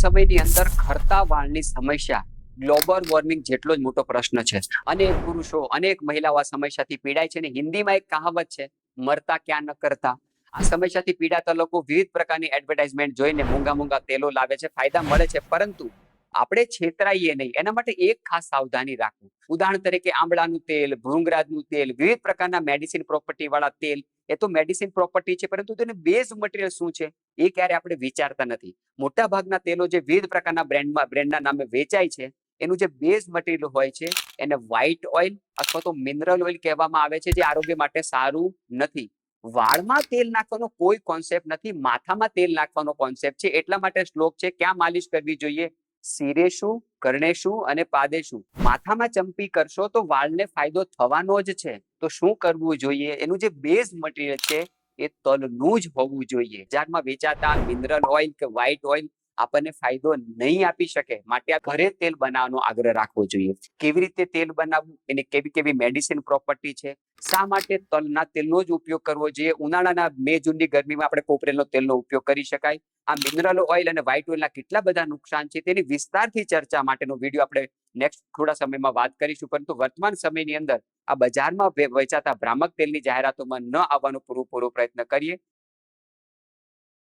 સમયની અંદર ખરતા વાળની સમસ્યા ગ્લોબલ વોર્મિંગ જેટલો જ મોટો પ્રશ્ન છે. અનેક પુરુષો, અનેક મહિલાઓ આ સમસ્યાથી પીડાય છે અને હિન્દીમાં એક કહાવત છે, મરતા ક્યાં ન કરતા. આ સમસ્યાથી પીડાતા લોકો વિવિધ પ્રકારની એડવર્ટાઇઝમેન્ટ જોઈને મોંઘા મોંઘા તેલો લાવે છે, ફાયદા મળે છે, પરંતુ આપણે છેતરાઈએ નહીં. એના માટે એક ખાસ સાવધાની રાખવું. ઉદાહરણ તરીકે આંબળાનું તેલ, ભૃંગરાજનું તેલ, વિવિધ પ્રકારના મેડિસિન પ્રોપર્ટી વાળા તેલ, એ તો મેડિસિન પ્રોપર્ટી છે, પરંતુ તેનું બેઝ મટીરિયલ શું છે? એ ક્યારે આપણે વિચારતા નથી. મોટા ભાગના તેલો જે વિવિધ પ્રકારના બ્રેન્ડમાં, બ્રેન્ડના નામે વેચાય છે, એનું જે બેઝ મટીરિયલ હોય છે, એને વ્હાઇટ ઓઇલ અથવા તો મિનરલ ઓઇલ કહેવામાં આવે છે, જે આરોગ્ય માટે સારું નથી. વાળમાં તેલ નાખવાનો કોઈ કોન્સેપ્ટ નથી, માથામાં તેલ નાખવાનો કોન્સેપ્ટ છે, એટલા માટે શ્લોક છે, ક્યાં માલિશ કરવી જોઈએ? શિરે શું કરણે શું અને પાદે શું માથામાં ચંપી કરશો તો વાળને ફાયદો થવાનો જ છે. તો શું કરવું જોઈએ? એનું જે બેઝ મટીરિયલ છે એ તલનું જ હોવું જોઈએ. બજારમાં વેચાતા મિનરલ ઓઇલ કે વ્હાઇટ ઓઇલ આપણને ફાયદો નહીં આપી શકે. માટે આ ઘરે તેલ બનાવવાનો આગ્રહ રાખવો જોઈએ. કેવી રીતે તેલ બનાવવું? એને કેવી કેવી મેડિસિન પ્રોપર્ટી છે? શા માટે તલના તેલનો જ ઉપયોગ કરવો જોઈએ? ઉનાળાના મે, જૂનની ગરમીમાં આપણે કોપરેલનો તેલનો ઉપયોગ કરી શકાય. આ મિનરલ ઓઇલ અને વ્હાઇટ ઓઇલના કેટલા બધા નુકસાન છે તેની વિસ્તારથી ચર્ચા માટેનો વીડિયો આપણે નેક્સ્ટ થોડા સમયમાં વાત કરીશું. પરંતુ વર્તમાન સમયની અંદર આ બજારમાં વેચાતા ભ્રામક તેલની જાહેરાતોમાં ન આવવાનો પૂરું પૂરો પ્રયત્ન કરીએ.